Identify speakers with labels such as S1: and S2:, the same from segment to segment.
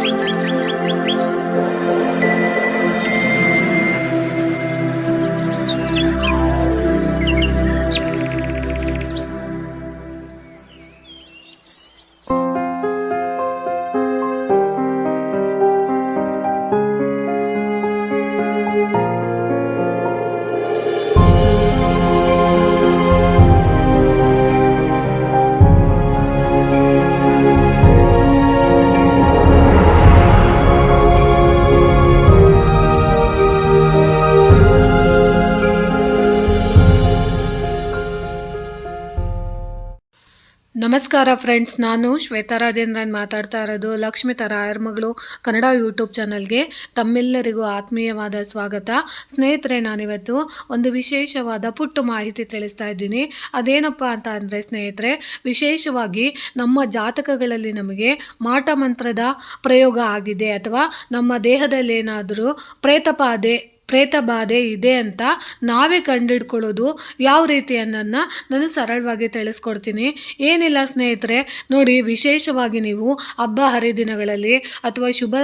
S1: Música ನಮಸ್ಕಾರ ಫ್ರೆಂಡ್ಸ್ ನಾನು ಶ್ವೇತಾ ರಾಜೇಂದ್ರನ್ ಮಾತಾಡ್ತಾ ಇರೋದು ಲಕ್ಷ್ಮಿತ ರಾಯರ್ ಮಗಳು ಕನ್ನಡ ಯೂಟ್ಯೂಬ್ ಚಾನಲ್ಗೆ ತಮ್ಮೆಲ್ಲರಿಗೂ ಆತ್ಮೀಯವಾದ ಸ್ವಾಗತ. ಸ್ನೇಹಿತರೆ, ನಾನಿವತ್ತು ಒಂದು ವಿಶೇಷವಾದ ಪುಟ್ಟು ಮಾಹಿತಿ ತಿಳಿಸ್ತಾ ಇದ್ದೀನಿ. ಅದೇನಪ್ಪ ಅಂತ ಅಂದರೆ ಸ್ನೇಹಿತರೆ, ವಿಶೇಷವಾಗಿ ನಮ್ಮ ಜಾತಕಗಳಲ್ಲಿ ನಮಗೆ ಮಾಟ ಮಂತ್ರದ ಪ್ರಯೋಗ ಆಗಿದೆ ಅಥವಾ ನಮ್ಮ ದೇಹದಲ್ಲಿ ಏನಾದರೂ ಪ್ರೇತಪಾದೆ ಪ್ರೇತ ಬಾಧೆ ಇದೆ ಅಂತ ನಾವೇ ಕಂಡುಹಿಡ್ಕೊಳ್ಳೋದು ಯಾವ ರೀತಿ ಅನ್ನೋದನ್ನ ನಾನು ಸರಳವಾಗಿ ತಿಳಿಸ್ಕೊಡ್ತೀನಿ. ಏನಿಲ್ಲ ಸ್ನೇಹಿತರೆ, ನೋಡಿ ವಿಶೇಷವಾಗಿ ನೀವು ಹಬ್ಬ ಹರಿದಿನಗಳಲ್ಲಿ ಅಥವಾ ಶುಭ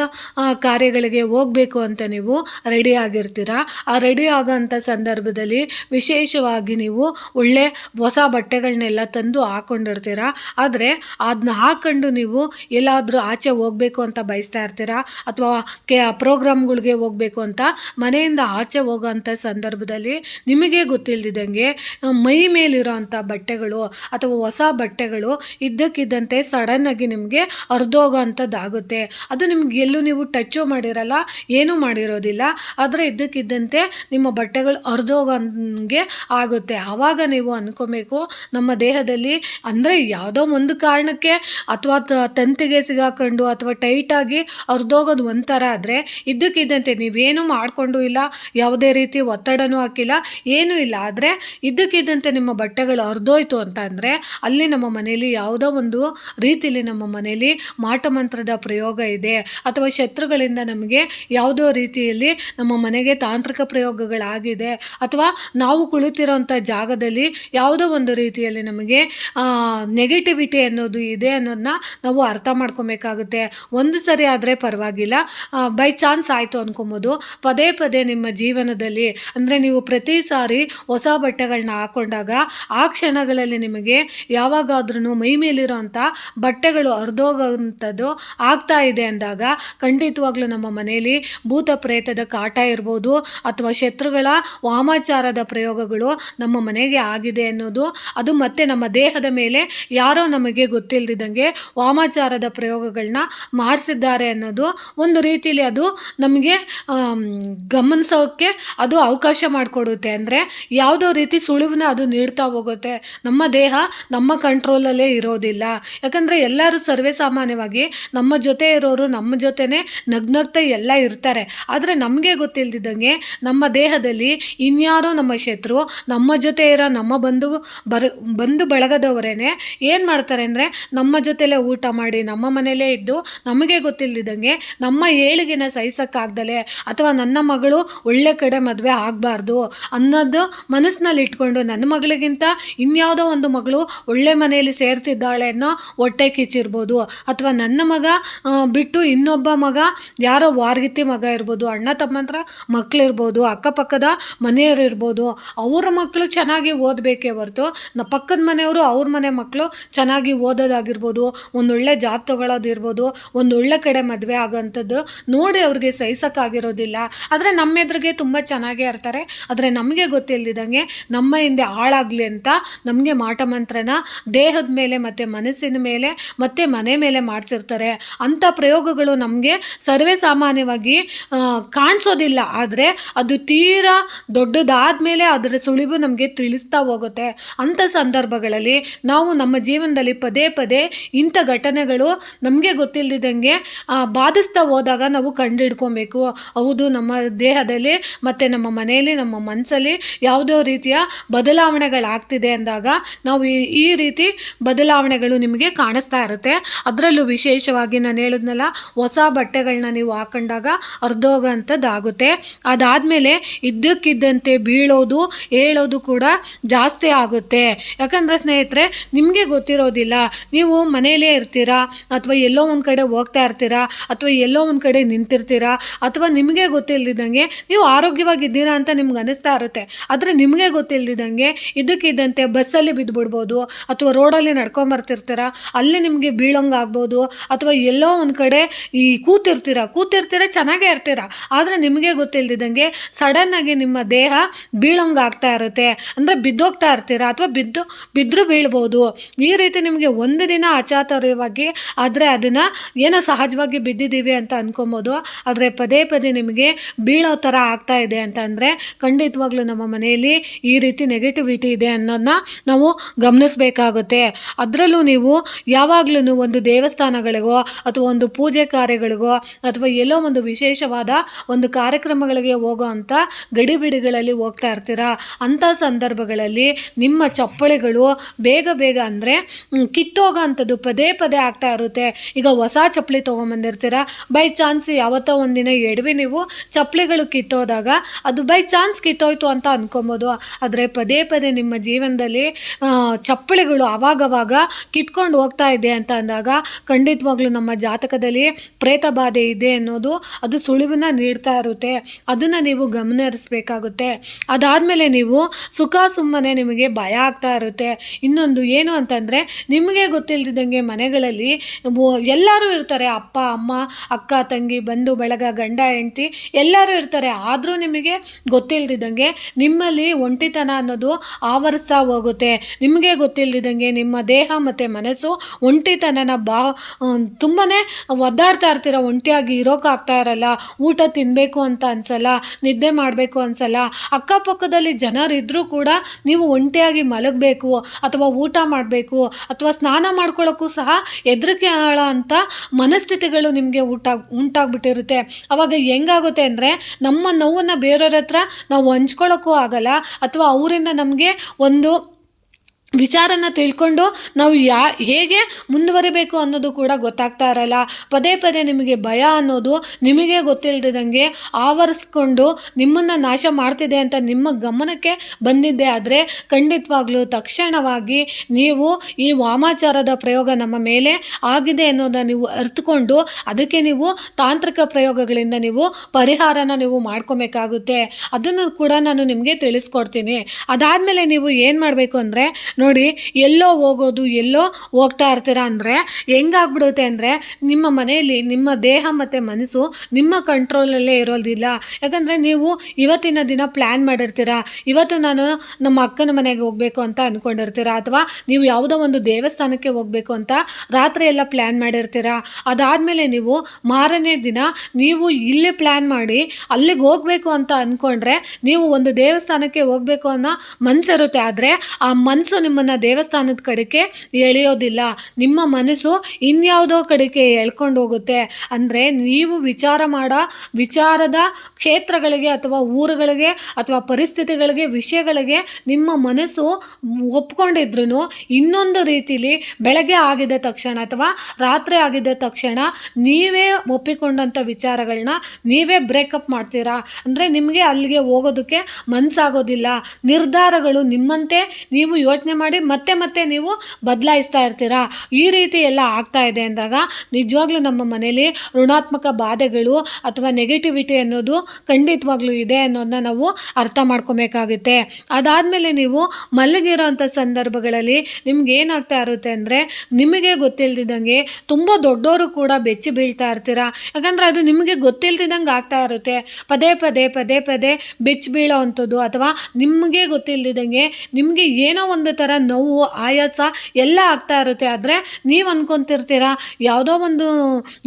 S1: ಕಾರ್ಯಗಳಿಗೆ ಹೋಗಬೇಕು ಅಂತ ನೀವು ರೆಡಿ ಆಗಿರ್ತೀರ? ಆ ರೆಡಿ ಆಗೋಂಥ ಸಂದರ್ಭದಲ್ಲಿ ವಿಶೇಷವಾಗಿ ನೀವು ಒಳ್ಳೆ ಹೊಸ ಬಟ್ಟೆಗಳನ್ನೆಲ್ಲ ತಂದು ಹಾಕ್ಕೊಂಡಿರ್ತೀರ ಆದರೆ ಅದನ್ನ ಹಾಕ್ಕೊಂಡು ನೀವು ಎಲ್ಲಾದರೂ ಆಚೆ ಹೋಗಬೇಕು ಅಂತ ಬಯಸ್ತಾ ಇರ್ತೀರಾ? ಅಥವಾ ಕೆ ಪ್ರೋಗ್ರಾಮ್ಗಳಿಗೆ ಹೋಗಬೇಕು ಅಂತ ಮನೆಯಿಂದ ಆಚೆ ಹೋಗೋಂಥ ಸಂದರ್ಭದಲ್ಲಿ ನಿಮಗೆ ಗೊತ್ತಿಲ್ಲದಿದ್ದಂಗೆ ಮೈ ಮೇಲಿರೋ ಅಂಥ ಬಟ್ಟೆಗಳು ಅಥವಾ ಹೊಸ ಬಟ್ಟೆಗಳು ಇದ್ದಕ್ಕಿದ್ದಂತೆ ಸಡನ್ನಾಗಿ ನಿಮಗೆ ಹರಿದೋಗೋ ಅಂಥದ್ದಾಗುತ್ತೆ ಅದು ನಿಮ್ಗೆ ಎಲ್ಲೂ ನೀವು ಟಚ್ಚು ಮಾಡಿರಲ್ಲ, ಏನೂ ಮಾಡಿರೋದಿಲ್ಲ. ಆದರೆ ಇದ್ದಕ್ಕಿದ್ದಂತೆ ನಿಮ್ಮ ಬಟ್ಟೆಗಳು ಹರಿದೋಗಂಗೆ ಆಗುತ್ತೆ. ಆವಾಗ ನೀವು ಅಂದ್ಕೋಬೇಕು ನಮ್ಮ ದೇಹದಲ್ಲಿ ಅಂದರೆ ಯಾವುದೋ ಒಂದು ಕಾರಣಕ್ಕೆ ಅಥವಾ ತಂತಿಗೆ ಸಿಗಾಕೊಂಡು ಅಥವಾ ಟೈಟಾಗಿ ಹರಿದೋಗೋದು ಒಂಥರ ಆದರೆ ಇದ್ದಕ್ಕಿದ್ದಂತೆ ನೀವೇನು ಮಾಡಿಕೊಂಡು ಇಲ್ಲ. ಯಾವುದೇ ರೀತಿ ಒತ್ತಡನೂ ಹಾಕಿಲ್ಲ, ಏನೂ ಇಲ್ಲ. ಆದರೆ ಇದ್ದಕ್ಕಿದ್ದಂತೆ ನಿಮ್ಮ ಬಟ್ಟೆಗಳು ಹರಿದೋಯ್ತು ಅಂತ ಅಂದರೆ ಅಲ್ಲಿ ನಮ್ಮ ಮನೆಯಲ್ಲಿ ಯಾವುದೋ ಒಂದು ರೀತಿಯಲ್ಲಿ ನಮ್ಮ ಮನೆಯಲ್ಲಿ ಮಾಟಮಂತ್ರದ ಪ್ರಯೋಗ ಇದೆ. ಅಥವಾ ಶತ್ರುಗಳಿಂದ ನಮಗೆ ಯಾವುದೋ ರೀತಿಯಲ್ಲಿ ನಮ್ಮ ಮನೆಗೆ ತಾಂತ್ರಿಕ ಪ್ರಯೋಗಗಳಾಗಿದೆ. ಅಥವಾ ನಾವು ಕುಳಿತಿರೋಂಥ ಜಾಗದಲ್ಲಿ ಯಾವುದೋ ಒಂದು ರೀತಿಯಲ್ಲಿ ನಮಗೆ ನೆಗೆಟಿವಿಟಿ ಅನ್ನೋದು ಇದೆ ಅನ್ನೋದನ್ನ ನಾವು ಅರ್ಥ ಮಾಡ್ಕೊಬೇಕಾಗುತ್ತೆ. ಒಂದು ಸರಿ ಆದರೆ ಪರವಾಗಿಲ್ಲ. ಬೈ ಚಾನ್ಸ್ ಆಯಿತು ಅನ್ಕೊಬೋದು. ಪದೇ ಪದೇ ನಿಮ್ಮ ಜೀವನದಲ್ಲಿ ಅಂದರೆ ನೀವು ಪ್ರತಿ ಸಾರಿ ಹೊಸ ಬಟ್ಟೆಗಳನ್ನ ಹಾಕೊಂಡಾಗ ಆ ಕ್ಷಣಗಳಲ್ಲಿ ನಿಮಗೆ ಯಾವಾಗಾದ್ರೂ ಮೈ ಮೇಲಿರೋಂಥ ಬಟ್ಟೆಗಳು ಹರಿದೋಗೋಂಥದ್ದು ಆಗ್ತಾ ಇದೆ ಅಂದಾಗ ಖಂಡಿತವಾಗ್ಲೂ ನಮ್ಮ ಮನೆಯಲ್ಲಿ ಭೂತ ಪ್ರೇತದ ಕಾಟ ಇರ್ಬೋದು ಅಥವಾ ಶತ್ರುಗಳ ವಾಮಾಚಾರದ ಪ್ರಯೋಗಗಳು ನಮ್ಮ ಮನೆಗೆ ಆಗಿದೆ ಅನ್ನೋದು ಅದು ಮತ್ತೆ ನಮ್ಮ ದೇಹದ ಮೇಲೆ ಯಾರೋ ನಮಗೆ ಗೊತ್ತಿಲ್ಲದಿದ್ದಂಗೆ ವಾಮಾಚಾರದ ಪ್ರಯೋಗಗಳನ್ನ ಮಾಡಿಸಿದ್ದಾರೆ ಅನ್ನೋದು ಒಂದು ರೀತಿಯಲ್ಲಿ ಅದು ನಮಗೆ ಆಮ್, ಗಮನಿಸೋಕ್ಕೆ ಅದು ಅವಕಾಶ ಮಾಡಿಕೊಡುತ್ತೆ. ಅಂದರೆ ಯಾವುದೋ ರೀತಿ ಸುಳಿವನ್ನ ಅದು ನೀಡ್ತಾ ಹೋಗುತ್ತೆ. ನಮ್ಮ ದೇಹ ನಮ್ಮ ಕಂಟ್ರೋಲಲ್ಲೇ ಇರೋದಿಲ್ಲ. ಯಾಕಂದರೆ ಎಲ್ಲರೂ ಸರ್ವೇ ಸಾಮಾನ್ಯವಾಗಿ ನಮ್ಮ ಜೊತೆ ಇರೋರು ನಮ್ಮ ಜೊತೆನೇ ನಗ್ನಗ್ತ ಎಲ್ಲ ಇರ್ತಾರೆ. ಆದರೆ ನಮಗೆ ಗೊತ್ತಿಲ್ದಿದ್ದಂಗೆ ನಮ್ಮ ದೇಹದಲ್ಲಿ ಇನ್ಯಾರೋ ನಮ್ಮ ಶತ್ರು, ನಮ್ಮ ಜೊತೆ ಇರೋ ನಮ್ಮ ಬಂಧು ಬರ, ಬಂಧು ಬಳಗದವರೇನೆ ಏನು ಮಾಡ್ತಾರೆ ಅಂದರೆ ನಮ್ಮ ಜೊತೆಲೇ ಊಟ ಮಾಡಿ, ನಮ್ಮ ಮನೆಯಲ್ಲೇ ಇದ್ದು ನಮಗೆ ಗೊತ್ತಿಲ್ಲದಿದ್ದಂಗೆ ನಮ್ಮ ಏಳಿಗೆನ ಸಹಿಸೋಕ್ಕಾಗ್ದಲೆ ಅಥವಾ ನನ್ನ ಮಗಳು ಒಳ್ಳೆ ಕಡೆ ಮದುವೆ ಆಗಬಾರ್ದು ಅನ್ನೋದು ಮನಸ್ಸಿನಲ್ಲಿ ಇಟ್ಕೊಂಡು ನನ್ನ ಮಗಳಿಗಿಂತ ಇನ್ಯಾವುದೋ ಒಂದು ಮಗಳು ಒಳ್ಳೆ ಮನೆಯಲ್ಲಿ ಸೇರ್ತಿದ್ದಾಳೆ ಅನ್ನೋ ಹೊಟ್ಟೆ ಕಿಚ್ಚಿರ್ಬೋದು. ಅಥವಾ ನನ್ನ ಮಗ ಬಿಟ್ಟು ಇನ್ನೊಬ್ಬ ಮಗ, ಯಾರೋ ವಾರ್ಗಿತಿ ಮಗ ಇರ್ಬೋದು, ಅಣ್ಣ ತಮ್ಮಂತ್ರ ಮಕ್ಕಳಿರ್ಬೋದು ಅಕ್ಕಪಕ್ಕದ ಮನೆಯವರು ಇರ್ಬೋದು, ಅವರ ಮಕ್ಕಳು ಚೆನ್ನಾಗಿ ಓದಬೇಕೇ ಹೊರತು ಪಕ್ಕದ ಮನೆಯವರು ಅವ್ರ ಮನೆ ಮಕ್ಕಳು ಚೆನ್ನಾಗಿ ಓದೋದಾಗಿರ್ಬೋದು ಒಂದೊಳ್ಳೆ ಜಾಬ್ ತೊಗೊಳೋದಿರ್ಬೋದು ಒಂದೊಳ್ಳೆ ಕಡೆ ಮದುವೆ ಆಗೋಂಥದ್ದು ನೋಡಿ ಅವ್ರಿಗೆ ಸಹಿಸೋಕ್ಕಾಗಿರೋದಿಲ್ಲ. ಆದರೆ ನಮ್ಮ ಎದುರಿಗೆ ತುಂಬ ಚೆನ್ನಾಗೇ ಇರ್ತಾರೆ. ಆದರೆ ನಮಗೆ ಗೊತ್ತಿಲ್ಲದಿದ್ದಂಗೆ ನಮ್ಮ ಹಿಂದೆ ಹಾಳಾಗಲಿ ಅಂತ ನಮಗೆ ಮಾಟಮಂತ್ರನ ದೇಹದ ಮೇಲೆ ಮತ್ತು ಮನಸ್ಸಿನ ಮೇಲೆ ಮತ್ತು ಮನೆ ಮೇಲೆ ಮಾಡಿಸಿರ್ತಾರೆ. ಅಂಥ ಪ್ರಯೋಗಗಳು ನಮಗೆ ಸರ್ವೇ ಸಾಮಾನ್ಯವಾಗಿ ಕಾಣಿಸೋದಿಲ್ಲ. ಆದರೆ ಅದು ತೀರಾ ದೊಡ್ಡದಾದ ಮೇಲೆ ಅದರ ಸುಳಿವು ನಮಗೆ ತಿಳಿಸ್ತಾ ಹೋಗುತ್ತೆ. ಅಂಥ ಸಂದರ್ಭಗಳಲ್ಲಿ ನಾವು ನಮ್ಮ ಜೀವನದಲ್ಲಿ ಪದೇ ಪದೇ ಇಂಥ ಘಟನೆಗಳು ನಮಗೆ ಗೊತ್ತಿಲ್ಲದಿದ್ದಂಗೆ ಬಾಧಿಸ್ತಾ ಹೋದಾಗ ನಾವು ಕಂಡುಹಿಡ್ಕೊಬೇಕು ಹೌದು, ನಮ್ಮ ದೇಹ ದೇಹದಲ್ಲಿ ಮತ್ತು ನಮ್ಮ ಮನೆಯಲ್ಲಿ, ನಮ್ಮ ಮನಸ್ಸಲ್ಲಿ ಯಾವುದೋ ರೀತಿಯ ಬದಲಾವಣೆಗಳಾಗ್ತಿದೆ ಅಂದಾಗ ನಾವು ಈ ರೀತಿ ಬದಲಾವಣೆಗಳು ನಿಮಗೆ ಕಾಣಿಸ್ತಾ ಇರುತ್ತೆ. ಅದರಲ್ಲೂ ವಿಶೇಷವಾಗಿ ನಾನು ಹೇಳಿದ್ನಲ್ಲ, ಹೊಸ ಬಟ್ಟೆಗಳನ್ನ ನೀವು ಹಾಕೊಂಡಾಗ ಅರ್ಧೋಗೋಂಥದ್ದಾಗುತ್ತೆ ಅದಾದಮೇಲೆ ಇದ್ದಕ್ಕಿದ್ದಂತೆ ಬೀಳೋದು ಹೇಳೋದು ಕೂಡ ಜಾಸ್ತಿ ಆಗುತ್ತೆ. ಯಾಕಂದರೆ ಸ್ನೇಹಿತರೆ, ನಿಮಗೆ ಗೊತ್ತಿರೋದಿಲ್ಲ, ನೀವು ಮನೆಯಲ್ಲೇ ಇರ್ತೀರಾ, ಅಥವಾ ಎಲ್ಲೋ ಒಂದು ಕಡೆ ಹೋಗ್ತಾ ಇರ್ತೀರಾ, ಅಥವಾ ಎಲ್ಲೋ ಒಂದು ಕಡೆ ನಿಂತಿರ್ತೀರಾ, ಅಥವಾ ನಿಮಗೆ ಗೊತ್ತಿಲ್ಲದಿದ್ದಂಗೆ ನೀವು ಆರೋಗ್ಯವಾಗಿದ್ದೀರಾ ಅಂತ ನಿಮ್ಗೆ ಅನಿಸ್ತಾ ಇರುತ್ತೆ. ಆದರೆ ನಿಮಗೆ ಗೊತ್ತಿಲ್ಲದಿದ್ದಂಗೆ ಇದಕ್ಕಿದ್ದಂತೆ ಬಸ್ಸಲ್ಲಿ ಬಿದ್ದುಬಿಡ್ಬೋದು ಅಥವಾ ರೋಡಲ್ಲಿ ನಡ್ಕೊಂಬರ್ತಿರ್ತೀರ ಅಲ್ಲಿ ನಿಮಗೆ ಬೀಳೋಂಗೆ ಆಗ್ಬೋದು, ಅಥವಾ ಎಲ್ಲೋ ಒಂದು ಕಡೆ ಈ ಕೂತಿರ್ತೀರ ಕೂತಿರ್ತೀರ, ಚೆನ್ನಾಗೇ ಇರ್ತೀರ. ಆದರೆ ನಿಮಗೆ ಗೊತ್ತಿಲ್ಲದಿದ್ದಂಗೆ ಸಡನ್ನಾಗಿ ನಿಮ್ಮ ದೇಹ ಬೀಳೋಂಗೆ ಆಗ್ತಾ ಇರುತ್ತೆ. ಅಂದರೆ ಬಿದ್ದೋಗ್ತಾ ಇರ್ತೀರ, ಅಥವಾ ಬಿದ್ದು ಬಿದ್ದರೂ ಬೀಳ್ಬೋದು. ಈ ರೀತಿ ನಿಮಗೆ ಒಂದು ದಿನ ಅಚಾತುರ್ಯವಾಗಿ ಆದರೆ ಅದನ್ನು ಏನೋ ಸಹಜವಾಗಿ ಬಿದ್ದಿದ್ದೀವಿ ಅಂತ ಅಂದ್ಕೊಬೋದು ಆದರೆ ಪದೇ ಪದೇ ನಿಮಗೆ ಬೀಳೋ ಥರ ಆಗ್ತಾ ಇದೆ ಅಂತ ಅಂದರೆ ಖಂಡಿತವಾಗ್ಲೂ ನಮ್ಮ ಮನೆಯಲ್ಲಿ ಈ ರೀತಿ ನೆಗೆಟಿವಿಟಿ ಇದೆ ಅನ್ನೋದನ್ನ ನಾವು ಗಮನಿಸಬೇಕಾಗುತ್ತೆ. ಅದರಲ್ಲೂ ನೀವು ಯಾವಾಗ್ಲೂ ಒಂದು ದೇವಸ್ಥಾನಗಳಿಗೋ ಅಥವಾ ಒಂದು ಪೂಜೆ ಕಾರ್ಯಗಳಿಗೋ ಅಥವಾ ಎಲ್ಲೋ ಒಂದು ವಿಶೇಷವಾದ ಒಂದು ಕಾರ್ಯಕ್ರಮಗಳಿಗೆ ಹೋಗೋ ಅಂಥ ಗಡಿಬಿಡಿಗಳಲ್ಲಿ ಹೋಗ್ತಾ ಇರ್ತೀರಾ? ಅಂಥ ಸಂದರ್ಭಗಳಲ್ಲಿ ನಿಮ್ಮ ಚಪ್ಪಳಿಗಳು ಬೇಗ ಬೇಗ ಅಂದರೆ ಕಿತ್ತೋಗೋ ಅಂಥದ್ದು ಪದೇ ಪದೇ ಆಗ್ತಾ ಇರುತ್ತೆ. ಈಗ ಹೊಸ ಚಪ್ಪಲಿ ತೊಗೊಂಬಂದಿರ್ತೀರ? ಬೈ ಚಾನ್ಸ್ ಯಾವತ್ತೋ ಒಂದಿನ ಎಡವಿ ನೀವು ಚಪ್ಪಲಿಗಳು ಕಿತ್ತೋದಾಗ ಅದು ಬೈ ಚಾನ್ಸ್ ಕಿತ್ತೋಯ್ತು ಅಂತ ಅಂದ್ಕೊಬೋದು ಆದರೆ ಪದೇ ಪದೇ ನಿಮ್ಮ ಜೀವನದಲ್ಲಿ ಚಪ್ಪಳಿಗಳು ಅವಾಗವಾಗ ಕಿತ್ಕೊಂಡು ಹೋಗ್ತಾ ಇದೆ ಅಂತ ಅಂದಾಗ ಖಂಡಿತವಾಗ್ಲೂ ನಮ್ಮ ಜಾತಕದಲ್ಲಿ ಪ್ರೇತ ಬಾಧೆ ಇದೆ ಅನ್ನೋದು ಅದು ಸುಳಿವನ್ನ ನೀಡ್ತಾ ಇರುತ್ತೆ. ಅದನ್ನು ನೀವು ಗಮನಿಸಬೇಕಾಗುತ್ತೆ ಅದಾದಮೇಲೆ ನೀವು ಸುಖ ಸುಮ್ಮನೆ ನಿಮಗೆ ಭಯ ಆಗ್ತಾ ಇರುತ್ತೆ. ಇನ್ನೊಂದು ಏನು ಅಂತಂದರೆ ನಿಮಗೆ ಗೊತ್ತಿಲ್ಲದಿದ್ದಂಗೆ ಮನೆಗಳಲ್ಲಿ ಎಲ್ಲರೂ ಇರ್ತಾರೆ. ಅಪ್ಪ, ಅಮ್ಮ, ಅಕ್ಕ, ತಂಗಿ, ಬಂಧು, ಬಳಗ, ಗಂಡ, ಹೆಂಡತಿ ಎಲ್ಲರೂ ಇರ್ತಾರೆ. ಆದರೂ ನಿಮಗೆ ಗೊತ್ತಿಲ್ಲದಿದ್ದಂಗೆ ನಿಮ್ಮಲ್ಲಿ ಒಂಟಿತನ ಅನ್ನೋದು ಆವರಿಸ್ತಾ ಹೋಗುತ್ತೆ. ನಿಮಗೆ ಗೊತ್ತಿಲ್ಲದಿದ್ದಂಗೆ ನಿಮ್ಮ ದೇಹ ಮತ್ತು ಮನಸ್ಸು ಒಂಟಿತನನ ಬಾ ತುಂಬಾ ಒದ್ದಾಡ್ತಾ ಇರ್ತೀರ. ಒಂಟಿಯಾಗಿ ಇರೋಕ್ಕಾಗ್ತಾ ಇರಲ್ಲ. ಊಟ ತಿನ್ನಬೇಕು ಅಂತ ಅನ್ಸಲ್ಲ. ನಿದ್ದೆ ಮಾಡಬೇಕು ಅನ್ಸಲ್ಲ. ಅಕ್ಕಪಕ್ಕದಲ್ಲಿ ಜನರಿದ್ದರೂ ಕೂಡ ನೀವು ಒಂಟಿಯಾಗಿ ಮಲಗಬೇಕು ಅಥವಾ ಊಟ ಮಾಡಬೇಕು ಅಥವಾ ಸ್ನಾನ ಮಾಡ್ಕೊಳ್ಳೋಕ್ಕೂ ಸಹ ಹೆದರಿಕೆ ಆಳ ಅಂತ ಮನಸ್ಥಿತಿಗಳು ನಿಮಗೆ ಊಟ, ಉಂಟಾಗ್ಬಿಟ್ಟಿರುತ್ತೆ. ಅವಾಗ ಹೆಂಗಾಗುತ್ತೆ ಅಂದರೆ ನಮ್ಮ ನೋವನ್ನು ಬೇರೆಯವ್ರ ಹತ್ರ ನಾವು ಹಂಚ್ಕೊಳ್ಳೋಕ್ಕೂ ಆಗಲ್ಲ ಅಥವಾ ಅವರಿಂದ ನಮಗೆ ಒಂದು ವಿಚಾರನ ತಿಳ್ಕೊಂಡು ನಾವು ಯಾ, ಹೇಗೆ ಮುಂದುವರಿಬೇಕು ಅನ್ನೋದು ಕೂಡ ಗೊತ್ತಾಗ್ತಾ ಇರಲ್ಲ. ಪದೇ ಪದೇ ನಿಮಗೆ ಭಯ ಅನ್ನೋದು ನಿಮಗೆ ಗೊತ್ತಿಲ್ಲದಂಗೆ ಆವರಿಸ್ಕೊಂಡು ನಿಮ್ಮನ್ನು ನಾಶ ಮಾಡ್ತಿದೆ ಅಂತ ನಿಮ್ಮ ಗಮನಕ್ಕೆ ಬಂದಿದ್ದೆ ಆದರೆ ಖಂಡಿತವಾಗ್ಲೂ ತಕ್ಷಣವಾಗಿ ನೀವು ಈ ವಾಮಾಚಾರದ ಪ್ರಯೋಗ ನಮ್ಮ ಮೇಲೆ ಆಗಿದೆ ಅನ್ನೋದನ್ನ ನೀವು ಅರ್ಥಕೊಂಡು ಅದಕ್ಕೆ ನೀವು ತಾಂತ್ರಿಕ ಪ್ರಯೋಗಗಳಿಂದ ನೀವು ಪರಿಹಾರನ ನೀವು ಮಾಡ್ಕೊಬೇಕಾಗುತ್ತೆ. ಅದನ್ನು ಕೂಡ ನಾನು ನಿಮಗೆ ತಿಳಿಸ್ಕೊಡ್ತೀನಿ. ಅದಾದಮೇಲೆ ನೀವು ಏನು ಮಾಡಬೇಕು ಅಂದರೆ ನೋಡಿ, ಎಲ್ಲೋ ಹೋಗೋದು, ಎಲ್ಲೋ ಹೋಗ್ತಾ ಇರ್ತೀರ ಅಂದರೆ ಹೆಂಗಾಗ್ಬಿಡುತ್ತೆ ಅಂದರೆ ನಿಮ್ಮ ಮನೆಯಲ್ಲಿ ನಿಮ್ಮ ದೇಹ ಮತ್ತು ಮನಸ್ಸು ನಿಮ್ಮ ಕಂಟ್ರೋಲಲ್ಲೇ ಇರೋದಿಲ್ಲ. ಯಾಕಂದರೆ ನೀವು ಇವತ್ತಿನ ದಿನ ಪ್ಲ್ಯಾನ್ ಮಾಡಿರ್ತೀರ, ಇವತ್ತು ನಾನು ನಮ್ಮ ಅಕ್ಕನ ಮನೆಗೆ ಹೋಗಬೇಕು ಅಂತ ಅಂದ್ಕೊಂಡಿರ್ತೀರ ಅಥವಾ ನೀವು ಯಾವುದೋ ಒಂದು ದೇವಸ್ಥಾನಕ್ಕೆ ಹೋಗಬೇಕು ಅಂತ ರಾತ್ರಿ ಎಲ್ಲ ಪ್ಲ್ಯಾನ್ ಮಾಡಿರ್ತೀರ, ಅದಾದಮೇಲೆ ನೀವು ಮಾರನೇ ದಿನ ನೀವು ಇಲ್ಲೇ ಪ್ಲ್ಯಾನ್ ಮಾಡಿ ಅಲ್ಲಿಗೆ ಹೋಗಬೇಕು ಅಂತ ಅಂದ್ಕೊಂಡ್ರೆ ನೀವು ಒಂದು ದೇವಸ್ಥಾನಕ್ಕೆ ಹೋಗಬೇಕು ಅನ್ನೋ ಮನಸ್ಸಿರುತ್ತೆ ಆದರೆ ಆ ಮನಸ್ಸು ನಿಮ್ಮನ್ನು ದೇವಸ್ಥಾನದ ಕಡೆಗೆ ಎಳೆಯೋದಿಲ್ಲ. ನಿಮ್ಮ ಮನಸ್ಸು ಇನ್ಯಾವುದೋ ಕಡೆಗೆ ಎಳ್ಕೊಂಡು ಹೋಗುತ್ತೆ. ಅಂದರೆ ನೀವು ವಿಚಾರ ಮಾಡೋ, ವಿಚಾರದ ಕ್ಷೇತ್ರಗಳಿಗೆ ಅಥವಾ ಊರುಗಳಿಗೆ ಅಥವಾ ಪರಿಸ್ಥಿತಿಗಳಿಗೆ, ವಿಷಯಗಳಿಗೆ ನಿಮ್ಮ ಮನಸ್ಸು ಒಪ್ಕೊಂಡಿದ್ರು ಇನ್ನೊಂದು ರೀತಿಲಿ ಬೆಳಗ್ಗೆ ಆಗಿದ ತಕ್ಷಣ ಅಥವಾ ರಾತ್ರಿ ಆಗಿದ ತಕ್ಷಣ ನೀವೇ ಒಪ್ಪಿಕೊಂಡಂಥ ವಿಚಾರಗಳನ್ನ ನೀವೇ ಬ್ರೇಕಪ್ ಮಾಡ್ತೀರಾ? ಅಂದರೆ ನಿಮಗೆ ಅಲ್ಲಿಗೆ ಹೋಗೋದಕ್ಕೆ ಮನಸ್ಸಾಗೋದಿಲ್ಲ ನಿರ್ಧಾರಗಳು ನಿಮ್ಮಂತೆ ನೀವು ಯೋಚನೆ ಮಾಡಿ ಮತ್ತೆ ಮತ್ತೆ ನೀವು ಬದಲಾಯಿಸ್ತಾ ಇರ್ತೀರಾ? ಈ ರೀತಿ ಎಲ್ಲ ಆಗ್ತಾ ಇದೆ ಅಂದಾಗ ನಿಜವಾಗ್ಲೂ ನಮ್ಮ ಮನೇಲಿ ಋಣಾತ್ಮಕ ಬಾಧೆಗಳು ಅಥವಾ ನೆಗೆಟಿವಿಟಿ ಅನ್ನೋದು ಖಂಡಿತವಾಗ್ಲೂ ಇದೆ ಅನ್ನೋದನ್ನ ನಾವು ಅರ್ಥ ಮಾಡ್ಕೋಬೇಕಾಗುತ್ತೆ. ಅದಾದಮೇಲೆ ನೀವು ಮಲಗಿರೋಂಥ ಸಂದರ್ಭಗಳಲ್ಲಿ ನಿಮ್ಗೆ ಏನಾಗ್ತಾ ಇರುತ್ತೆ ಅಂದರೆ ನಿಮಗೆ ಗೊತ್ತಿಲ್ದಿದ್ದಂಗೆ ತುಂಬ ದೊಡ್ಡವರು ಕೂಡ ಬೆಚ್ಚಿ ಬೀಳ್ತಾ ಇರ್ತೀರಾ? ಯಾಕಂದರೆ ಅದು ನಿಮಗೆ ಗೊತ್ತಿಲ್ದಿದ್ದಂಗೆ ಆಗ್ತಾ ಇರುತ್ತೆ. ಪದೇ ಪದೇ ಪದೇ ಪದೇ ಬೆಚ್ಚಿ ಬೀಳೋ ಅಂಥದ್ದು ಅಥವಾ ನಿಮಗೆ ಗೊತ್ತಿಲ್ದಿದ್ದಂಗೆ ನಿಮಗೆ ಏನೋ ಒಂದು ಅದಕ್ಕೋಸ್ಕರ ನೋವು, ಆಯಾಸ ಎಲ್ಲ ಆಗ್ತಾ ಇರುತ್ತೆ. ಆದರೆ ನೀವು ಅಂದ್ಕೊತಿರ್ತೀರ ಯಾವುದೋ ಒಂದು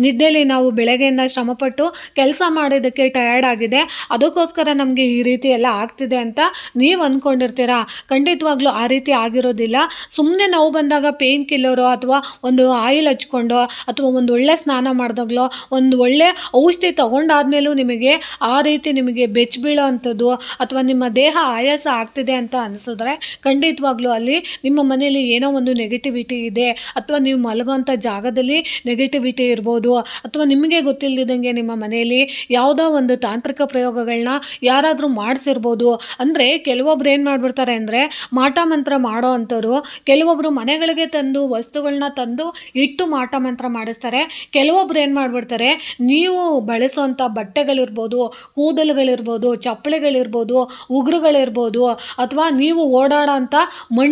S1: ನಿದ್ದೆಯಲ್ಲಿ ನಾವು ಬೆಳಗ್ಗೆಯಿಂದ ಶ್ರಮಪಟ್ಟು ಕೆಲಸ ಮಾಡೋದಕ್ಕೆ ಟಯರ್ಡ್ ಆಗಿದೆ, ಅದಕ್ಕೋಸ್ಕರ ನಮಗೆ ಈ ರೀತಿ ಎಲ್ಲ ಆಗ್ತಿದೆ ಅಂತ ನೀವು ಅಂದ್ಕೊಂಡಿರ್ತೀರ ಖಂಡಿತವಾಗ್ಲೂ ಆ ರೀತಿ ಆಗಿರೋದಿಲ್ಲ. ಸುಮ್ಮನೆ ನೋವು ಬಂದಾಗ ಪೇಯ್ನ್ ಕಿಲ್ಲರು ಅಥವಾ ಒಂದು ಆಯಿಲ್ ಹಚ್ಕೊಂಡು ಅಥವಾ ಒಂದು ಒಳ್ಳೆ ಸ್ನಾನ ಮಾಡಿದಾಗಲೋ, ಒಂದು ಒಳ್ಳೆ ಔಷಧಿ ತೊಗೊಂಡಾದ್ಮೇಲೂ ನಿಮಗೆ ಆ ರೀತಿ ನಿಮಗೆ ಬೆಚ್ಚ ಬೀಳೋ ಅಂಥದ್ದು ಅಥವಾ ನಿಮ್ಮ ದೇಹ ಆಯಾಸ ಆಗ್ತಿದೆ ಅಂತ ಅನಿಸಿದ್ರೆ ಖಂಡಿತವಾಗ್ಲೂ ಅಲ್ಲಿ ನಿಮ್ಮ ಮನೆಯಲ್ಲಿ ಏನೋ ಒಂದು ನೆಗೆಟಿವಿಟಿ ಇದೆ ಅಥವಾ ನೀವು ಮಲಗುವಂಥ ಜಾಗದಲ್ಲಿ ನೆಗೆಟಿವಿಟಿ ಇರ್ಬೋದು ಅಥವಾ ನಿಮಗೆ ಗೊತ್ತಿಲ್ಲದಂಗೆ ನಿಮ್ಮ ಮನೆಯಲ್ಲಿ ಯಾವುದೋ ಒಂದು ತಾಂತ್ರಿಕ ಪ್ರಯೋಗಗಳನ್ನ ಯಾರಾದರೂ ಮಾಡಿಸಿರ್ಬೋದು. ಅಂದರೆ ಕೆಲವೊಬ್ರು ಏನು ಮಾಡಿಬಿಡ್ತಾರೆ ಅಂದರೆ ಮಾಟ ಮಂತ್ರ ಮಾಡೋ ಅಂಥವ್ರು ಕೆಲವೊಬ್ಬರು ಮನೆಗಳಿಗೆ ತಂದು ವಸ್ತುಗಳನ್ನ ತಂದು ಇಟ್ಟು ಮಾಟ ಮಂತ್ರ ಮಾಡಿಸ್ತಾರೆ. ಕೆಲವೊಬ್ರು ಏನು ಮಾಡಿಬಿಡ್ತಾರೆ ನೀವು ಬಳಸುವಂಥ ಬಟ್ಟೆಗಳಿರ್ಬೋದು, ಕೂದಲುಗಳಿರ್ಬೋದು, ಚಪ್ಪಲಿಗಳಿರ್ಬೋದು, ಉಗುರುಗಳಿರ್ಬೋದು ಅಥವಾ ನೀವು ಓಡಾಡೋ ಅಂಥ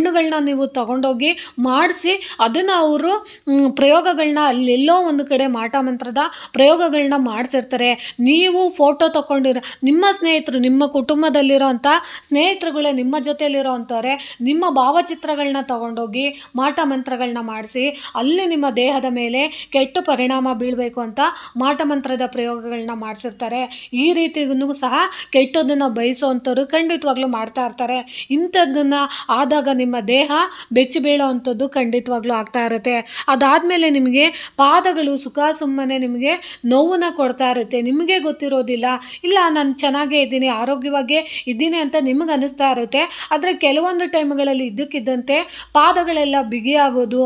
S1: ಮಣ್ಣುಗಳನ್ನ ನೀವು ತಗೊಂಡೋಗಿ ಮಾಡಿಸಿ, ಅದನ್ನು ಅವರು ಪ್ರಯೋಗಗಳನ್ನ ಅಲ್ಲೆಲ್ಲೋ ಒಂದು ಕಡೆ ಮಾಟ ಮಂತ್ರದ ಪ್ರಯೋಗಗಳನ್ನ ಮಾಡಿಸಿರ್ತಾರೆ. ನೀವು ಫೋಟೋ ತಗೊಂಡಿರೋ ನಿಮ್ಮ ಸ್ನೇಹಿತರು, ನಿಮ್ಮ ಕುಟುಂಬದಲ್ಲಿರೋ ಅಂಥ ಸ್ನೇಹಿತರುಗಳೇ, ನಿಮ್ಮ ಜೊತೆಯಲ್ಲಿರೋ ಅಂಥವ್ರೆ ನಿಮ್ಮ ಭಾವಚಿತ್ರಗಳನ್ನ ತಗೊಂಡೋಗಿ ಮಾಟ ಮಂತ್ರಗಳನ್ನ ಮಾಡಿಸಿ, ಅಲ್ಲಿ ನಿಮ್ಮ ದೇಹದ ಮೇಲೆ ಕೆಟ್ಟ ಪರಿಣಾಮ ಬೀಳಬೇಕು ಅಂತ ಮಾಟ ಮಂತ್ರದ ಪ್ರಯೋಗಗಳನ್ನ ಮಾಡಿಸಿರ್ತಾರೆ. ಈ ರೀತಿಗೂ ಸಹ ಕೆಟ್ಟದನ್ನು ಬಯಸುವಂಥವ್ರು ಖಂಡಿತವಾಗ್ಲೂ ಮಾಡ್ತಾ ಇರ್ತಾರೆ. ಇಂಥದ್ದನ್ನು ಆದಾಗ ನಿಮ್ಮ ದೇಹ ಬೆಚ್ಚಿ ಬೀಳೋ ಅಂಥದ್ದು ಖಂಡಿತವಾಗ್ಲೂ ಆಗ್ತಾ ಇರುತ್ತೆ. ಅದಾದಮೇಲೆ ನಿಮಗೆ ಪಾದಗಳು ಸುಖ ಸುಮ್ಮನೆ ನಿಮಗೆ ನೋವನ್ನು ಕೊಡ್ತಾ ಇರುತ್ತೆ. ನಿಮಗೆ ಗೊತ್ತಿರೋದಿಲ್ಲ. ಇಲ್ಲ, ನಾನು ಚೆನ್ನಾಗೇ ಇದ್ದೀನಿ, ಆರೋಗ್ಯವಾಗೇ ಇದ್ದೀನಿ ಅಂತ ನಿಮಗೆ ಅನ್ನಿಸ್ತಾ ಇರುತ್ತೆ. ಆದರೆ ಕೆಲವೊಂದು ಟೈಮ್ಗಳಲ್ಲಿ ಇದ್ದಕ್ಕಿದ್ದಂತೆ ಪಾದಗಳೆಲ್ಲ ಬಿಗಿ ಆಗೋದು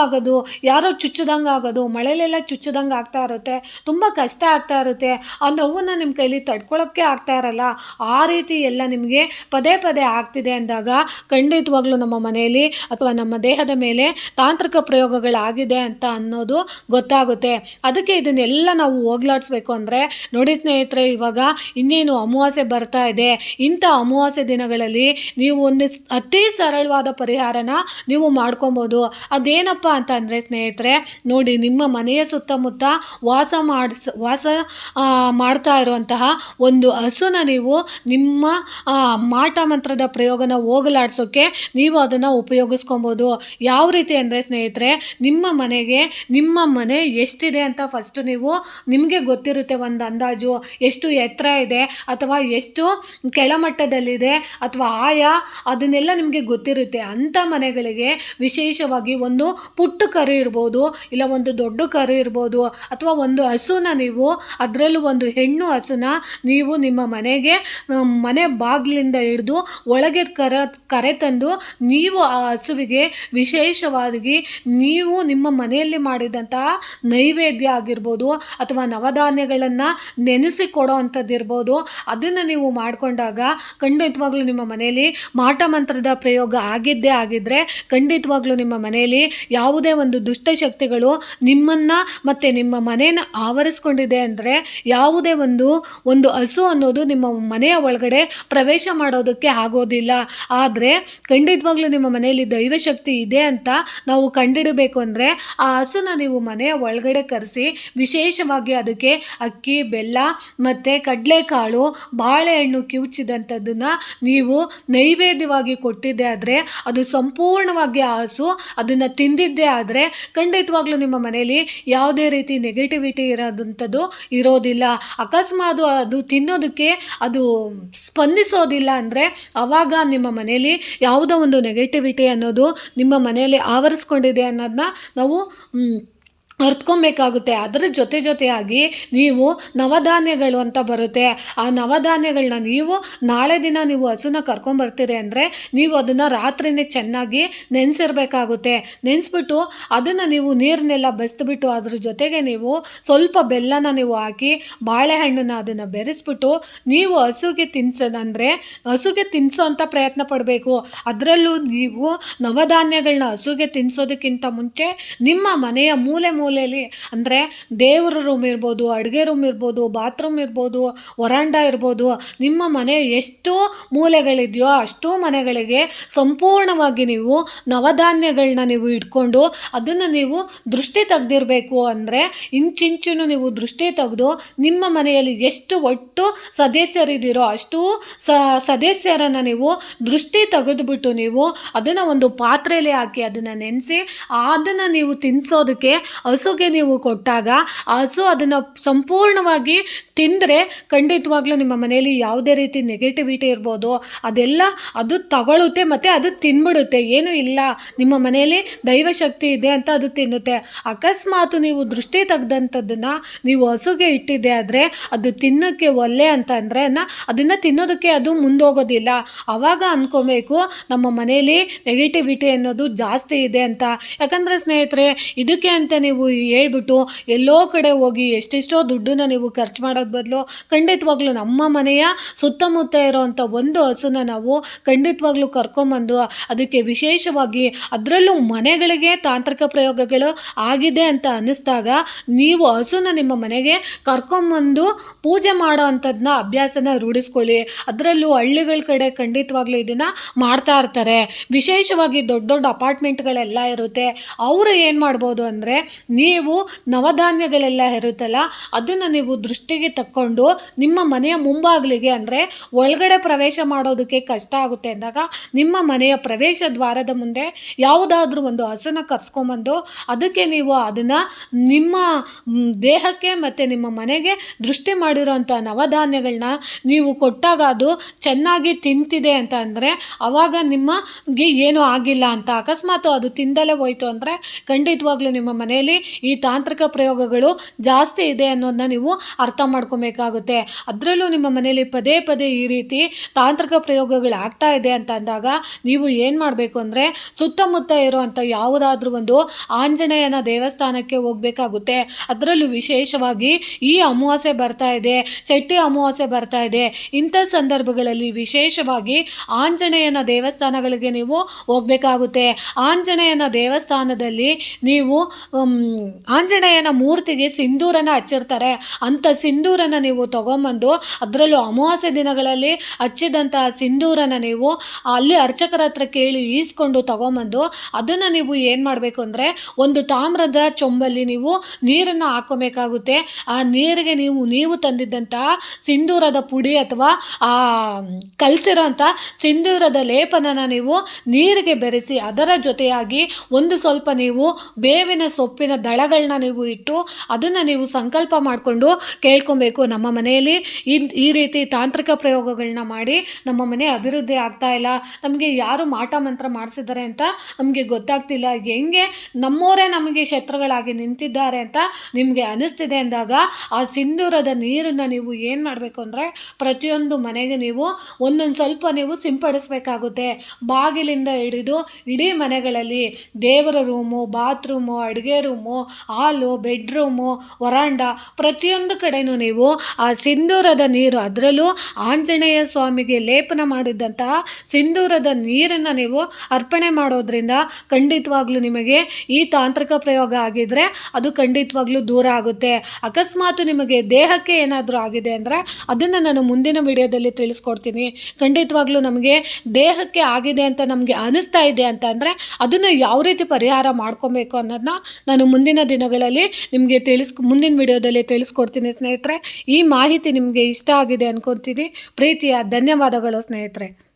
S1: ಆಗೋದು, ಯಾರೋ ಚುಚ್ಚದಂಗೆ ಆಗೋದು, ಮಳೆಲೆಲ್ಲ ಚುಚ್ಚದಂಗೆ ಆಗ್ತಾ ಇರುತ್ತೆ. ತುಂಬ ಕಷ್ಟ ಆಗ್ತಾ ಇರುತ್ತೆ. ಆ ನೋವನ್ನು ನಿಮ್ಮ ಕೈಲಿ ತಡ್ಕೊಳ್ಳೋಕ್ಕೆ ಆಗ್ತಾ ಇರಲ್ಲ. ಆ ರೀತಿ ಎಲ್ಲ ನಿಮಗೆ ಪದೇ ಪದೇ ಆಗ್ತಿದೆ ಅಂದಾಗ ಖಂಡಿತವಾಗ್ಲೂ ನಮ್ಮ ಮನೆಯಲ್ಲಿ ಅಥವಾ ನಮ್ಮ ದೇಹದ ಮೇಲೆ ತಾಂತ್ರಿಕ ಪ್ರಯೋಗಗಳಾಗಿದೆ ಅಂತ ಅನ್ನೋದು ಗೊತ್ತಾಗುತ್ತೆ. ಅದಕ್ಕೆ ಇದನ್ನೆಲ್ಲ ನಾವು ಹೋಗ್ಲಾಡಿಸ್ಬೇಕು ಅಂದರೆ, ನೋಡಿ ಸ್ನೇಹಿತರೆ, ಇವಾಗ ಇನ್ನೇನು ಅಮಾವಾಸ್ಯೆ ಬರ್ತಾ ಇದೆ. ಇಂಥ ಅಮಾವಾಸ್ಯೆ ದಿನಗಳಲ್ಲಿ ನೀವು ಒಂದು ಅತಿ ಸರಳವಾದ ಪರಿಹಾರನ ನೀವು ಮಾಡ್ಕೊಬೋದು. ಅದೇನಪ್ಪ ಅಂತ ಅಂದರೆ ಸ್ನೇಹಿತರೆ, ನೋಡಿ ನಿಮ್ಮ ಮನೆಯ ಸುತ್ತಮುತ್ತ ವಾಸ ಮಾಡಿಸ್, ವಾಸ ಮಾಡ್ತಾ ಇರುವಂತಹ ಒಂದು ಹಸುನ ನೀವು ನಿಮ್ಮ ಮಾಟ ಮಂತ್ರದ ಪ್ರಯೋಗನ ಹೋಗಲಾಡ್ಸೋಕ್ಕೆ ನೀವು ಅದನ್ನು ಉಪಯೋಗಿಸ್ಕೊಬೋದು. ಯಾವ ರೀತಿ ಅಂದರೆ ಸ್ನೇಹಿತರೆ, ನಿಮ್ಮ ಮನೆಗೆ, ನಿಮ್ಮ ಮನೆ ಎಷ್ಟಿದೆ ಅಂತ ಫಸ್ಟ್ ನೀವು ನಿಮಗೆ ಗೊತ್ತಿರುತ್ತೆ ಒಂದು ಅಂದಾಜು. ಎಷ್ಟು ಎತ್ತರ ಇದೆ ಅಥವಾ ಎಷ್ಟು ಕೆಳಮಟ್ಟದಲ್ಲಿದೆ ಅಥವಾ ಆಯ ಅದನ್ನೆಲ್ಲ ನಿಮಗೆ ಗೊತ್ತಿರುತ್ತೆ. ಅಂಥ ಮನೆಗಳಿಗೆ ವಿಶೇಷವಾಗಿ ಒಂದು ಪುಟ್ಟ ಕರು ಇರ್ಬೋದು, ಇಲ್ಲ ಒಂದು ದೊಡ್ಡ ಕರು ಇರ್ಬೋದು, ಅಥವಾ ಒಂದು ಹಸುನ ನೀವು ಅದರಲ್ಲೂ ಒಂದು ಹೆಣ್ಣು ಹಸುನ ನೀವು ನಿಮ್ಮ ಮನೆಗೆ ಮನೆ ಬಾಗಿಲಿಂದ ಹಿಡಿದು ಒಳಗೆ ಕರ, ಕರೆ ತಂದು ನೀವು ಆ ಹಸುವಿಗೆ ವಿಶೇಷವಾಗಿ ನೀವು ನಿಮ್ಮ ಮನೆಯಲ್ಲಿ ಮಾಡಿದಂತಹ ನೈವೇದ್ಯ ಆಗಿರ್ಬೋದು ಅಥವಾ ನವಧಾನ್ಯಗಳನ್ನು ನೆನೆಸಿ ಕೊಡೋ ಅಂಥದ್ದು ಇರ್ಬೋದು ಅದನ್ನು ನೀವು ಮಾಡಿಕೊಂಡಾಗ ಖಂಡಿತವಾಗ್ಲೂ ನಿಮ್ಮ ಮನೆಯಲ್ಲಿ ಮಾಟ ಮಂತ್ರದ ಪ್ರಯೋಗ ಆಗಿದ್ದೇ ಆಗಿದ್ದರೆ ಖಂಡಿತವಾಗ್ಲೂ ನಿಮ್ಮ ಮನೆಯಲ್ಲಿ ಯಾವುದೇ ಒಂದು ದುಷ್ಟಶಕ್ತಿಗಳು ನಿಮ್ಮನ್ನು ಮತ್ತು ನಿಮ್ಮ ಮನೆಯನ್ನು ಆವರಿಸ್ಕೊಂಡಿದೆ ಅಂದರೆ ಯಾವುದೇ ಒಂದು ಒಂದು ಹಸು ಅನ್ನೋದು ನಿಮ್ಮ ಮನೆಯ ಒಳಗಡೆ ಪ್ರವೇಶ ಮಾಡೋದಕ್ಕೆ ಆಗೋದಿಲ್ಲ. ಆದರೆ ಖಂಡಿತವಾಗ್ಲೂ ನಿಮ್ಮ ಮನೆಯಲ್ಲಿ ದೈವಶಕ್ತಿ ಇದೆ ಅಂತ ನಾವು ಕಂಡಿಡಬೇಕು ಅಂದರೆ ಆ ಹಸುನ ನೀವು ಮನೆಯ ಒಳಗಡೆ ಕರೆಸಿ ವಿಶೇಷವಾಗಿ ಅದಕ್ಕೆ ಅಕ್ಕಿ, ಬೆಲ್ಲ ಮತ್ತು ಕಡಲೆಕಾಳು, ಬಾಳೆಹಣ್ಣು ಕಿವುಚಿದಂಥದ್ದನ್ನು ನೀವು ನೈವೇದ್ಯವಾಗಿ ಕೊಟ್ಟಿದ್ದೆ ಆದರೆ ಅದು ಸಂಪೂರ್ಣವಾಗಿ ಆ ಹಸು ಅದನ್ನು ತಿಂದಿದ್ದೆ ಆದರೆ ಖಂಡಿತವಾಗ್ಲೂ ನಿಮ್ಮ ಮನೆಯಲ್ಲಿ ಯಾವುದೇ ರೀತಿ ನೆಗೆಟಿವಿಟಿ ಇರೋದಂಥದ್ದು ಇರೋದಿಲ್ಲ. ಅಕಸ್ಮಾತ್ ಅದು ತಿನ್ನೋದಕ್ಕೆ ಅದು ಸ್ಪಂದಿಸೋದಿಲ್ಲ ಅಂದರೆ ಆವಾಗ ನಿಮ್ಮ ಮನೆಯಲ್ಲಿ ಯಾವುದೋ ನೆಗೆಟಿವಿಟಿ ಅನ್ನೋದು ನಿಮ್ಮ ಮನೆಯಲ್ಲಿ ಆವರಿಸ್ಕೊಂಡಿದೆ ಅನ್ನೋದನ್ನ ನಾವು ಅರ್ತ್ಕೊಬೇಕಾಗುತ್ತೆ. ಅದರ ಜೊತೆ ಜೊತೆಯಾಗಿ ನೀವು ನವಧಾನ್ಯಗಳು ಅಂತ ಬರುತ್ತೆ. ಆ ನವಧಾನ್ಯಗಳನ್ನ ನೀವು ನಾಳೆ ದಿನ ನೀವು ಹಸುನ ಕರ್ಕೊಂಬರ್ತೀರಿ ಅಂದರೆ ನೀವು ಅದನ್ನು ರಾತ್ರಿನೇ ಚೆನ್ನಾಗಿ ನೆನೆಸಿರ್ಬೇಕಾಗುತ್ತೆ. ನೆನೆಸ್ಬಿಟ್ಟು ಅದನ್ನು ನೀವು ನೀರನ್ನೆಲ್ಲ ಬಸ್ದುಬಿಟ್ಟು ಅದ್ರ ಜೊತೆಗೆ ನೀವು ಸ್ವಲ್ಪ ಬೆಲ್ಲನ ನೀವು ಹಾಕಿ ಬಾಳೆಹಣ್ಣನ್ನು ಅದನ್ನು ಬೆರೆಸ್ಬಿಟ್ಟು ನೀವು ಹಸುಗೆ ತಿನ್ಸೋದಂದರೆ ಹಸುಗೆ ತಿನ್ನಿಸೋ ಅಂತ ಪ್ರಯತ್ನ ಪಡಬೇಕು. ಅದರಲ್ಲೂ ನೀವು ನವಧಾನ್ಯಗಳನ್ನ ಹಸುಗೆ ತಿನ್ನಿಸೋದಕ್ಕಿಂತ ಮುಂಚೆ ನಿಮ್ಮ ಮನೆಯ ಮೂಲೆ ಮೂಲೆ ಮೂಲೆಯಲ್ಲಿ, ಅಂದರೆ ದೇವರ ರೂಮ್ ಇರ್ಬೋದು, ಅಡುಗೆ ರೂಮ್ ಇರ್ಬೋದು ಬಾತ್ರೂಮ್ ಇರ್ಬೋದು, ವರಾಂಡ ಇರ್ಬೋದು, ನಿಮ್ಮ ಮನೆ ಎಷ್ಟು ಮೂಲೆಗಳಿದೆಯೋ ಅಷ್ಟು ಮನೆಗಳಿಗೆ ಸಂಪೂರ್ಣವಾಗಿ ನೀವು ನವಧಾನ್ಯಗಳನ್ನ ನೀವು ಇಟ್ಕೊಂಡು ಅದನ್ನು ನೀವು ದೃಷ್ಟಿ ತೆಗೆದಿರಬೇಕು. ಅಂದರೆ ಇಂಚಿಂಚಿನೂ ನೀವು ದೃಷ್ಟಿ ತೆಗೆದು ನಿಮ್ಮ ಮನೆಯಲ್ಲಿ ಎಷ್ಟು ಒಟ್ಟು ಸದಸ್ಯರಿದ್ದೀರೋ ಅಷ್ಟು ಸ, ಸದಸ್ಯರನ್ನು ನೀವು ದೃಷ್ಟಿ ತೆಗೆದುಬಿಟ್ಟು ನೀವು ಅದನ್ನು ಒಂದು ಪಾತ್ರೆಯಲ್ಲಿ ಹಾಕಿ ಅದನ್ನು ನೆನೆಸಿ, ಅದನ್ನು ನೀವು ತಿನ್ನಿಸೋದಕ್ಕೆ ಹಸುಗೆ ನೀವು ಕೊಟ್ಟಾಗ ಆ ಹಸು ಅದನ್ನು ಸಂಪೂರ್ಣವಾಗಿ ತಿಂದರೆ ಖಂಡಿತವಾಗ್ಲೂ ನಿಮ್ಮ ಮನೆಯಲ್ಲಿ ಯಾವುದೇ ರೀತಿ ನೆಗೆಟಿವಿಟಿ ಇರ್ಬೋದು. ಅದೆಲ್ಲ ಅದು ತಗೊಳುತ್ತೆ ಮತ್ತು ಅದು ತಿನ್ಬಿಡುತ್ತೆ. ಏನೂ ಇಲ್ಲ. ನಿಮ್ಮ ಮನೆಯಲ್ಲಿ ದೈವಶಕ್ತಿ ಇದೆ ಅಂತ ಅದು ತಿನ್ನುತ್ತೆ. ಅಕಸ್ಮಾತ್ ನೀವು ದೃಷ್ಟಿ ತೆಗ್ದಂಥದ್ದನ್ನು ನೀವು ಹಸುಗೆ ಇಟ್ಟಿದ್ದೆ ಆದರೆ ಅದು ತಿನ್ನೋಕ್ಕೆ ಒಲ್ಲೆ ಅಂತ ಅಂದರೆ ಅದನ್ನು ತಿನ್ನೋದಕ್ಕೆ ಅದು ಮುಂದೋಗೋದಿಲ್ಲ. ಆವಾಗ ಅಂದ್ಕೋಬೇಕು ನಮ್ಮ ಮನೆಯಲ್ಲಿ ನೆಗೆಟಿವಿಟಿ ಅನ್ನೋದು ಜಾಸ್ತಿ ಇದೆ ಅಂತ. ಯಾಕಂದರೆ ಸ್ನೇಹಿತರೆ, ಇದಕ್ಕೆ ಅಂತ ನೀವು ಹೇಳ್ಬಿಟ್ಟು ಎಲ್ಲೋ ಕಡೆ ಹೋಗಿ ಎಷ್ಟೆಷ್ಟೋ ದುಡ್ಡನ್ನ ನೀವು ಖರ್ಚು ಮಾಡೋದು ಬದಲು ಖಂಡಿತವಾಗ್ಲೂ ನಮ್ಮ ಮನೆಯ ಸುತ್ತಮುತ್ತ ಇರೋವಂಥ ಒಂದು ಹಸುನ ನಾವು ಖಂಡಿತವಾಗ್ಲೂ ಕರ್ಕೊಂಬಂದು ಅದಕ್ಕೆ ವಿಶೇಷವಾಗಿ ಅದರಲ್ಲೂ ಮನೆಗಳಿಗೆ ತಾಂತ್ರಿಕ ಪ್ರಯೋಗಗಳು ಆಗಿದೆ ಅಂತ ಅನ್ನಿಸ್ದಾಗ ನೀವು ಹಸುನ ನಿಮ್ಮ ಮನೆಗೆ ಕರ್ಕೊಂಬಂದು ಪೂಜೆ ಮಾಡೋ ಅಂಥದ್ದನ್ನ ಅಭ್ಯಾಸನ ರೂಢಿಸ್ಕೊಳ್ಳಿ. ಅದರಲ್ಲೂ ಹಳ್ಳಿಗಳ ಕಡೆ ಖಂಡಿತವಾಗ್ಲೂ ಇದನ್ನು ಮಾಡ್ತಾ ಇರ್ತಾರೆ. ವಿಶೇಷವಾಗಿ ದೊಡ್ಡ ದೊಡ್ಡ ಅಪಾರ್ಟ್ಮೆಂಟ್ಗಳೆಲ್ಲ ಇರುತ್ತೆ. ಅವರು ಏನು ಮಾಡ್ಬೋದು ಅಂದರೆ ನೀವು ನವಧಾನ್ಯಗಳೆಲ್ಲ ಇರುತ್ತಲ್ಲ, ಅದನ್ನು ನೀವು ದೃಷ್ಟಿಗೆ ತಕ್ಕೊಂಡು ನಿಮ್ಮ ಮನೆಯ ಮುಂಬಾಗಿಲಿಗೆ ಅಂದರೆ ಒಳಗಡೆ ಪ್ರವೇಶ ಮಾಡೋದಕ್ಕೆ ಕಷ್ಟ ಆಗುತ್ತೆ ಅಂದಾಗ ನಿಮ್ಮ ಮನೆಯ ಪ್ರವೇಶ ದ್ವಾರದ ಮುಂದೆ ಯಾವುದಾದ್ರೂ ಒಂದು ಹಸನ ಕರ್ಸ್ಕೊಂಬಂದು ಅದಕ್ಕೆ ನೀವು ಅದನ್ನು ನಿಮ್ಮ ದೇಹಕ್ಕೆ ಮತ್ತು ನಿಮ್ಮ ಮನೆಗೆ ದೃಷ್ಟಿ ಮಾಡಿರೋಂಥ ನವಧಾನ್ಯಗಳನ್ನ ನೀವು ಕೊಟ್ಟಾಗ ಅದು ಚೆನ್ನಾಗಿ ತಿಂತಿದೆ ಅಂತ ಅಂದರೆ ಆವಾಗ ನಿಮಗೆ ಏನೂ ಆಗಿಲ್ಲ ಅಂತ ಅಕಸ್ಮಾತ್ ಅದು ತಿಂದಲೇ ಹೋಯಿತು ಅಂದರೆ ಖಂಡಿತವಾಗ್ಲೂ ನಿಮ್ಮ ಮನೆಯಲ್ಲಿ ಈ ತಾಂತ್ರಿಕ ಪ್ರಯೋಗಗಳು ಜಾಸ್ತಿ ಇದೆ ಅನ್ನೋದನ್ನ ನೀವು ಅರ್ಥ ಮಾಡ್ಕೋಬೇಕಾಗುತ್ತೆ. ಅದರಲ್ಲೂ ನಿಮ್ಮ ಮನೆಯಲ್ಲಿ ಪದೇ ಪದೇ ಈ ರೀತಿ ತಾಂತ್ರಿಕ ಪ್ರಯೋಗಗಳು ಆಗ್ತಾ ಇದೆ ಅಂತ ಅಂದಾಗ ನೀವು ಏನು ಮಾಡಬೇಕು ಅಂದರೆ ಸುತ್ತಮುತ್ತ ಇರುವಂಥ ಯಾವುದಾದ್ರೂ ಒಂದು ಆಂಜನೇಯನ ದೇವಸ್ಥಾನಕ್ಕೆ ಹೋಗಬೇಕಾಗುತ್ತೆ. ಅದರಲ್ಲೂ ವಿಶೇಷವಾಗಿ ಈ ಅಮಾವಾಸ್ಯೆ ಬರ್ತಾ ಇದೆ ಚಟ್ಟಿ ಅಮಾವಾಸ್ಯೆ ಬರ್ತಾ ಇದೆ. ಇಂಥ ಸಂದರ್ಭಗಳಲ್ಲಿ ವಿಶೇಷವಾಗಿ ಆಂಜನೇಯನ ದೇವಸ್ಥಾನಗಳಿಗೆ ನೀವು ಹೋಗಬೇಕಾಗುತ್ತೆ. ಆಂಜನೇಯನ ದೇವಸ್ಥಾನದಲ್ಲಿ ನೀವು ಆಂಜನೇಯನ ಮೂರ್ತಿಗೆ ಸಿಂಧೂರನ ಹಚ್ಚಿರ್ತಾರೆ. ಅಂಥ ಸಿಂಧೂರನ ನೀವು ತಗೊಂಬಂದು ಅದರಲ್ಲೂ ಅಮಾವಾಸ್ಯೆ ದಿನಗಳಲ್ಲಿ ಹಚ್ಚಿದಂಥ ಸಿಂಧೂರನ ನೀವು ಅಲ್ಲಿ ಅರ್ಚಕರ ಹತ್ರ ಕೇಳಿ ಈಸ್ಕೊಂಡು ತಗೊಂಬಂದು ಅದನ್ನು ನೀವು ಏನು ಮಾಡಬೇಕು ಅಂದರೆ ಒಂದು ತಾಮ್ರದ ಚೊಂಬಲ್ಲಿ ನೀವು ನೀರನ್ನು ಹಾಕೋಬೇಕಾಗುತ್ತೆ. ಆ ನೀರಿಗೆ ನೀವು ನೀವು ತಂದಿದ್ದಂತಹ ಸಿಂಧೂರದ ಪುಡಿ ಅಥವಾ ಆ ಕಲಸಿರೋಂಥ ಸಿಂಧೂರದ ಲೇಪನನ ನೀವು ನೀರಿಗೆ ಬೆರೆಸಿ ಅದರ ಜೊತೆಯಾಗಿ ಒಂದು ಸ್ವಲ್ಪ ನೀವು ಬೇವಿನ ಸೊಪ್ಪಿನ ದಳಗಳನ್ನ ನೀವು ಇಟ್ಟು ಅದನ್ನು ನೀವು ಸಂಕಲ್ಪ ಮಾಡಿಕೊಂಡು ಕೇಳ್ಕೊಬೇಕು. ನಮ್ಮ ಮನೆಯಲ್ಲಿ ಈ ರೀತಿ ತಾಂತ್ರಿಕ ಪ್ರಯೋಗಗಳನ್ನ ಮಾಡಿ ನಮ್ಮ ಮನೆ ಅಭಿವೃದ್ಧಿ ಆಗ್ತಾ ಇಲ್ಲ. ನಮಗೆ ಯಾರು ಮಾಟ ಮಂತ್ರ ಮಾಡಿಸಿದ್ದಾರೆ ಅಂತ ನಮಗೆ ಗೊತ್ತಾಗ್ತಿಲ್ಲ. ಹೆಂಗೆ ನಮ್ಮವರೇ ನಮಗೆ ಶತ್ರುಗಳಾಗಿ ನಿಂತಿದ್ದಾರೆ ಅಂತ ನಿಮಗೆ ಅನಿಸ್ತಿದೆ ಅಂದಾಗ ಆ ಸಿಂಧೂರದ ನೀರನ್ನು ನೀವು ಏನು ಮಾಡಬೇಕು ಅಂದರೆ ಪ್ರತಿಯೊಂದು ಮನೆಗೆ ನೀವು ಒಂದೊಂದು ಸ್ವಲ್ಪ ನೀವು ಸಿಂಪಡಿಸಬೇಕಾಗುತ್ತೆ. ಬಾಗಿಲಿಂದ ಹಿಡಿದು ಇಡೀ ಮನೆಗಳಲ್ಲಿ ದೇವರ ರೂಮು, ಬಾತ್ರೂಮು, ಅಡುಗೆ ರೂಮು ಹಾಲು, ಬೆಡ್ರೂಮು, ವರಾಂಡ ಪ್ರತಿಯೊಂದು ಕಡೆನೂ ನೀವು ಆ ಸಿಂಧೂರದ ನೀರು, ಅದರಲ್ಲೂ ಆಂಜನೇಯ ಸ್ವಾಮಿಗೆ ಲೇಪನ ಮಾಡಿದ್ದಂತಹ ಸಿಂಧೂರದ ನೀರನ್ನು ನೀವು ಅರ್ಪಣೆ ಮಾಡೋದ್ರಿಂದ ಖಂಡಿತವಾಗ್ಲೂ ನಿಮಗೆ ಈ ತಾಂತ್ರಿಕ ಪ್ರಯೋಗ ಆಗಿದ್ರೆ ಅದು ಖಂಡಿತವಾಗ್ಲೂ ದೂರ ಆಗುತ್ತೆ. ಅಕಸ್ಮಾತ್ ನಿಮಗೆ ದೇಹಕ್ಕೆ ಏನಾದರೂ ಆಗಿದೆ ಅಂದರೆ ಅದನ್ನು ನಾನು ಮುಂದಿನ ವಿಡಿಯೋದಲ್ಲಿ ತಿಳಿಸ್ಕೊಡ್ತೀನಿ. ಖಂಡಿತವಾಗ್ಲೂ ನಮಗೆ ದೇಹಕ್ಕೆ ಆಗಿದೆ ಅಂತ ನಮಗೆ ಅನಿಸ್ತಾ ಇದೆ ಅಂತ ಅಂದರೆ ಅದನ್ನು ಯಾವ ರೀತಿ ಪರಿಹಾರ ಮಾಡ್ಕೊಬೇಕು ಅನ್ನೋದನ್ನ ನಾನು ಮುಂದಿನ ದಿನಗಳಲ್ಲಿ ನಿಮಗೆ ತಿಳಿಸ್, ಮುಂದಿನ ವಿಡಿಯೋದಲ್ಲಿ ತಿಳಿಸ್ಕೊಡ್ತೀನಿ ಸ್ನೇಹಿತರೆ. ಈ ಮಾಹಿತಿ ನಿಮಗೆ ಇಷ್ಟ ಆಗಿದೆ ಅನ್ಕೊತೀನಿ. ಪ್ರೀತಿಯ ಧನ್ಯವಾದಗಳು ಸ್ನೇಹಿತರೆ.